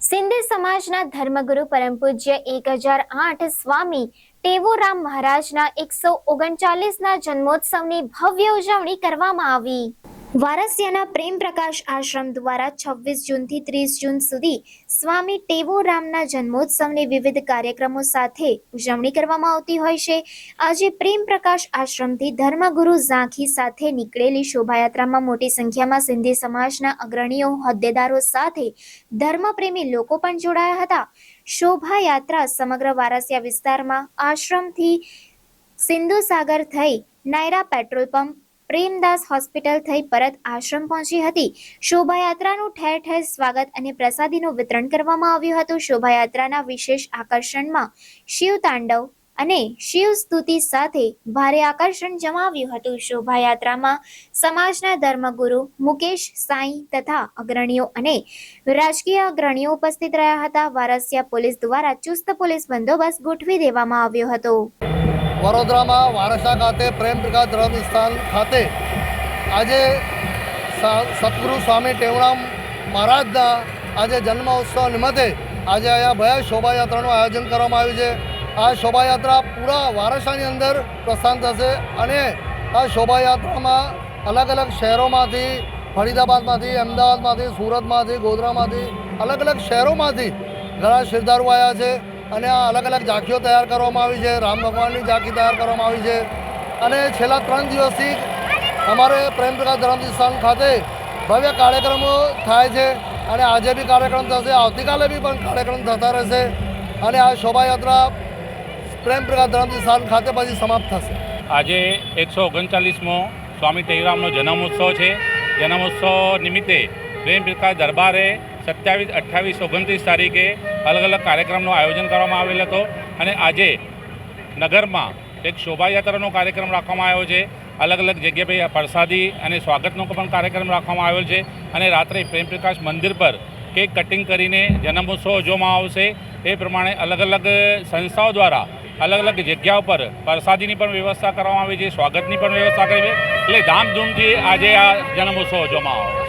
સિંધી સમાજના ધર્મગુરુ પરમ પૂજ્ય એક હજાર આઠ સ્વામી ટેવોરામ મહારાજના એકસો ઓગણચાલીસના જન્મોત્સવની ભવ્ય ઉજવણી કરવામાં આવી. વારસિયાના પ્રેમ પ્રકાશ આશ્રમ દ્વારા છવ્વીસ જૂનથી ત્રીસ જૂન સુધી સ્વામી ટેવોરામના જન્મોત્સવની વિવિધ કાર્યક્રમો સાથે ઉજવણી કરવામાં આવતી હોય છે. આજે પ્રેમ પ્રકાશ આશ્રમથી ધર્મગુરુ ઝાંખી સાથે નીકળેલી શોભાયાત્રામાં મોટી સંખ્યામાં સિંધી સમાજના અગ્રણીઓ, હોદ્દેદારો સાથે ધર્મપ્રેમી લોકો પણ જોડાયા હતા. શોભાયાત્રા સમગ્ર વારસિયા વિસ્તારમાં આશ્રમથી સિંધુ સાગર થઈ Nayara petrol pump Premdas hospital થઈ પરત આશ્રમ પહોંચી હતી. શોભાયાત્રાનું ઠેર ઠેર સ્વાગત અને પ્રસાદીનું વિતરણ કરવામાં આવ્યું હતું. શોભાયાત્રાના વિશેષ આકર્ષણમાં શિવ તાંડવ અને શિવ સ્તુતિ સાથે ભારે આકર્ષણ જમાવ્યું હતું. શોભાયાત્રામાં સમાજના ધર્મગુરુ મુકેશ સાંઈ તથા અગ્રણીઓ અને રાજકીય અગ્રણીઓ ઉપસ્થિત રહ્યા હતા. વારસિયા પોલીસ દ્વારા ચુસ્ત પોલીસ બંદોબસ્ત ગોઠવી દેવામાં આવ્યો હતો. વડોદરામાં વારસા ખાતે પ્રેમ પ્રકાશ ધર્મ સ્થાન ખાતે આજે સદગુરુ સ્વામી ટેવરામ મહારાજના આજે જન્મ ઉત્સવ નિમિત્તે આજે અહીંયા ભયા શોભાયાત્રાનું આયોજન કરવામાં આવ્યું છે. આ શોભાયાત્રા પૂરા વારસાની અંદર પ્રસ્થાન થશે અને આ શોભાયાત્રામાં અલગ અલગ શહેરોમાંથી, ફરીદાબાદમાંથી, અમદાવાદમાંથી, સુરતમાંથી, ગોધરામાંથી અલગ અલગ શહેરોમાંથી ઘણા શ્રદ્ધાળુઓ આવ્યા છે. અને આ અલગ અલગ ઝાંખીઓ તૈયાર કરવામાં આવી છે. રામ ભગવાનની ઝાંખી તૈયાર કરવામાં આવી છે. અને છેલ્લા ત્રણ દિવસથી અમારે પ્રેમ પ્રકાશ સ્થાન ખાતે ભવ્ય કાર્યક્રમો થાય છે અને આજે બી કાર્યક્રમ થશે. આવતીકાલે બી પણ કાર્યક્રમ થતા રહેશે અને આ શોભાયાત્રા પ્રેમ પ્રકાશ સ્થાન ખાતે પછી સમાપ્ત થશે. આજે એકસો ઓગણચાલીસમો સ્વામી ટેવરામનો જન્મોત્સવ છે. જન્મોત્સવ નિમિત્તે પ્રેમ દરબારે સત્યાવીસ, અઠ્ઠાવીસ, ઓગણત્રીસ તારીખે અલગ અલગ કાર્યક્રમનું આયોજન કરવામાં આવેલ હતો અને આજે નગરમાં એક શોભાયાત્રાનો કાર્યક્રમ રાખવામાં આવ્યો છે. અલગ અલગ જગ્યાએ પ્રસાદી અને સ્વાગતનો પણ કાર્યક્રમ રાખવામાં આવ્યો છે અને રાત્રે પ્રેમ પ્રકાશ મંદિર પર કેક કટિંગ કરીને જન્મોત્સવ ઉજવવામાં આવશે. એ પ્રમાણે અલગ અલગ સંસ્થાઓ દ્વારા અલગ અલગ જગ્યા ઉપર પ્રસાદીની પણ વ્યવસ્થા કરવામાં આવી છે, સ્વાગતની પણ વ્યવસ્થા કરી છે. એટલે ધામધૂમથી આજે આ જન્મોત્સવ ઉજવવામાં આવે